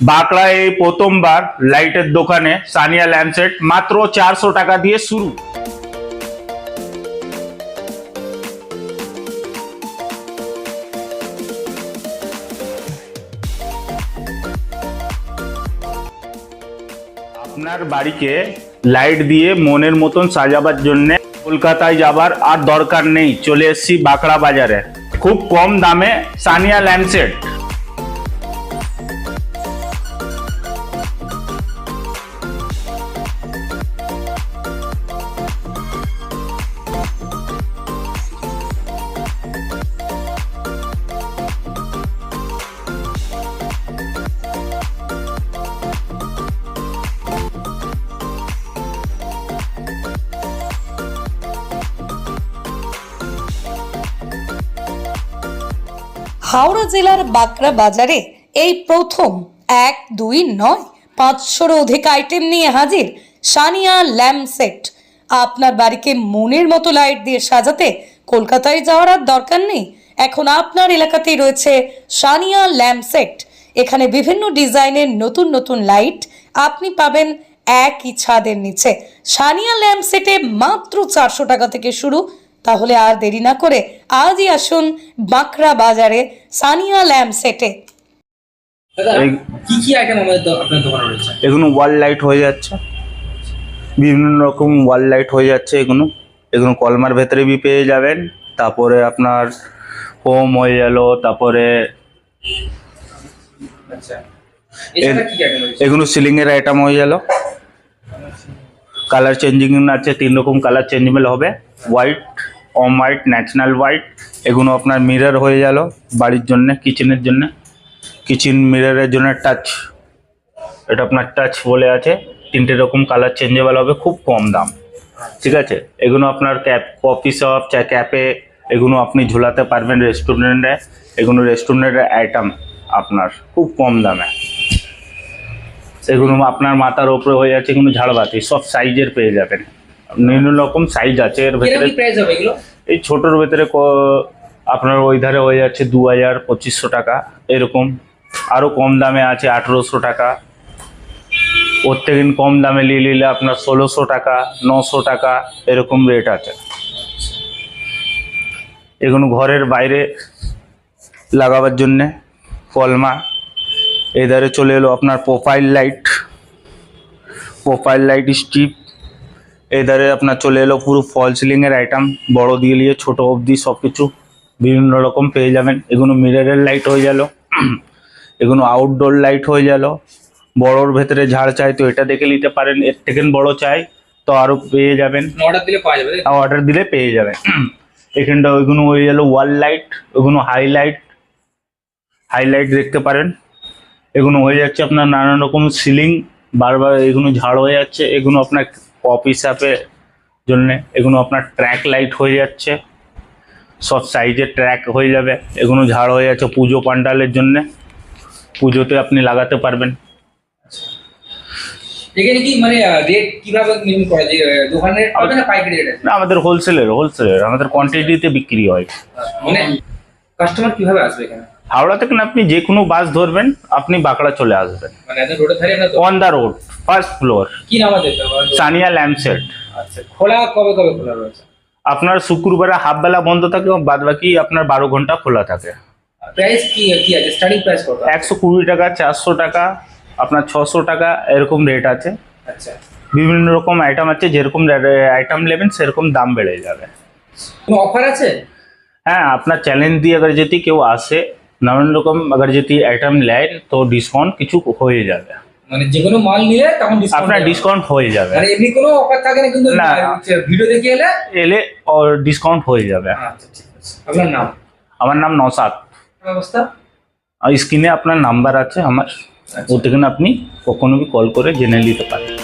বাঁকড়া এই প্রথমবার লাইটের দোকানে সানিয়া ল্যাম্পসেট মাত্র চারশো টাকা দিয়ে শুরু। আপনার বাড়িকে লাইট দিয়ে মনের মতন সাজাবার জন্য কলকাতায় যাবার আর দরকার নেই, চলে এসেছি বাঁকড়া বাজারে। খুব কম দামে সানিয়া ল্যাম্পসেট। হাওড়া জেলার বাঁকড়া বাজারে এই প্রথম এক, দুই, নয় পাঁচশোর অধিক আইটেম নিয়ে হাজির সানিয়া ল্যাম্প সেট। আপনার বাড়িকে মনের মতো লাইট দিয়ে সাজাতে কলকাতায় যাওয়ার আর দরকার নেই। এখন আপনার এলাকাতেই রয়েছে সানিয়া ল্যাম্প সেট। এখানে বিভিন্ন ডিজাইনের নতুন নতুন লাইট আপনি পাবেন একই ছাদের নিচে। সানিয়া ল্যাম্প সেটে মাত্র চারশো টাকা থেকে শুরু তাহলে আর দেরি না করে আজই আসুন বাঁকড়া বাজারে সানিয়া ল্যাম্প সেটে। কি কি আইটেম আমাদের দো- আপনার দোকানে রয়েছে? এগুলো ওয়াল লাইট হয়ে যাচ্ছে। বিভিন্ন রকম ওয়াল লাইট হয়ে যাচ্ছে এগুলো। এগুলো কলমার ভেতরে বি পেয়ে যাবেন। তারপরে আপনার হোম হয়ে গেল তারপরে আচ্ছা। এগুলো সিলিং এর আইটেম হয়ে গেল। কালার চেঞ্জিং আছে তিন রকম কালার চেঞ্জেবল হবে। হোয়াইট অম হোয়াইট ন্যাচারাল হোয়াইট এগুলো আপনার মিরর হয়ে গেল বাড়ির জন্য কিচেনের জন্য। কিচেন মিররের জন্য টাচ এটা আপনার টাচ বলে আছে। তিনটে রকম কালার চেঞ্জেবল হবে, খুব কম দাম। ঠিক আছে? এগুলো আপনার ক্যাপ কফি শপ চা ক্যাপে এগুলো আপনি ঝুলাতে পারবেন রেস্টুরেন্টে এগুলো রেস্টুরেন্টের আইটেম আপনার খুব কম দামে। এগুলো আপনার মাথার ওপরে হয়ে যাচ্ছে এগুলো ঝাড়বাতি, সব সাইজের পেয়ে যাবেন। বিভিন্ন রকম সাইজ আছে এর ভেতরে প্রাইস হবে এগুলো? এই ছোটোর ভেতরে আপনার ওই ধারে হয়ে যাচ্ছে দু হাজার পঁচিশশো টাকা এরকম। আরও কম দামে আছে আঠেরোশো টাকা। প্রত্যেকদিন কম দামে নিয়ে নিলে আপনার ষোলোশো টাকা নশো টাকা এরকম রেট আছে। এগুলো ঘরের বাইরে লাগাবার জন্যে কলমা। এধারে চলে এলো আপনার profile light profile light strip এধারে আপনার চলে এলো পুরো ফল সিলিং এর আইটেম বড় দিয়ে নিয়ে ছোট অবধি সব কিছু বিভিন্ন রকম পেয়ে যাবেন। এগুলো মিররের লাইট হয়ে গেল এগুলো আউটডোর লাইট হয়ে গেল। বড়োর ভেতরে ঝাড় চাই তো এটা দেখে নিতে পারেন এর থেকে বড় চাই তো আরও পেয়ে যাবেন। অর্ডার দিলে পাওয়া যাবে অর্ডার দিলে পেয়ে যাবেন। এখানটা ওইগুলো হয়ে গেল ওয়াল লাইট ওইগুলো হাইলাইট হাইলাইট দেখতে পারেন। এগুলো হয়ে যাচ্ছে আপনার নানান রকম সিলিং বারবার এগুলো ঝাড় হয়ে যাচ্ছে। এগুলো আপনার অফিস অ্যাপে জন্যে এগুলো আপনার ট্র্যাক লাইট হয়ে যাচ্ছে। সব সাইজের ট্র্যাক হয়ে যাবে। এগুলো ঝাড় হয়ে যাচ্ছে পুজো পান্ডালের জন্যে। পুজোতে আপনি লাগাতে পারবেন। এখানে কি মানে রেট কীভাবে মেনটেন করা যায়? আহ, পাবে না পাইকারি রেট না আমাদের হোলসেলের হোলসেলের আমাদের কোয়ান্টিটিতে বিক্রি হয়। মানে কাস্টমার কীভাবে আসবে এখানে? হাওড়া থেকে আপনি যে কোনো বাস ধরবেন আপনি বাঁকড়া চলে আসবেন। On the road first floor Sania lampshade. আচ্ছা, খোলা কবে কবে খোলা রয়েছে? আপনার শুক্রবারে হাফ বেলা বন্ধ থাকে বাদ বাকি আপনার বারো ঘণ্টা খোলা থাকে। একশো কুড়ি টাকা চারশো টাকা আপনার ছশো টাকা এরকম রেট আছে। আচ্ছা। বিভিন্ন রকম আইটেম আছে যেরকম আইটেম নেবেন সেরকম দাম বেড়ে যাবে। কোনো অফার আছে? হ্যাঁ আপনার চ্যালেঞ্জ দিয়ে যদি কেউ আসে নানান রকম আবার যদি আইটেম নেন তো ডিসকাউন্ট কিছু হয়ে যাবে। মানে যে কোনো মাল নিলে আপনার ডিসকাউন্ট হয়ে যাবে। মানে কোনো না এলে? এলে ডিসকাউন্ট হয়ে যাবে। আচ্ছা, আচ্ছা, আচ্ছা। আছে নাম? আমার নাম নসাদ অবস্থা? স্ক্রিনে আপনার নাম্বার আছে আমার আচ্ছা। ওতে আপনি কখনো কল করে জেনে নিতে পারেন।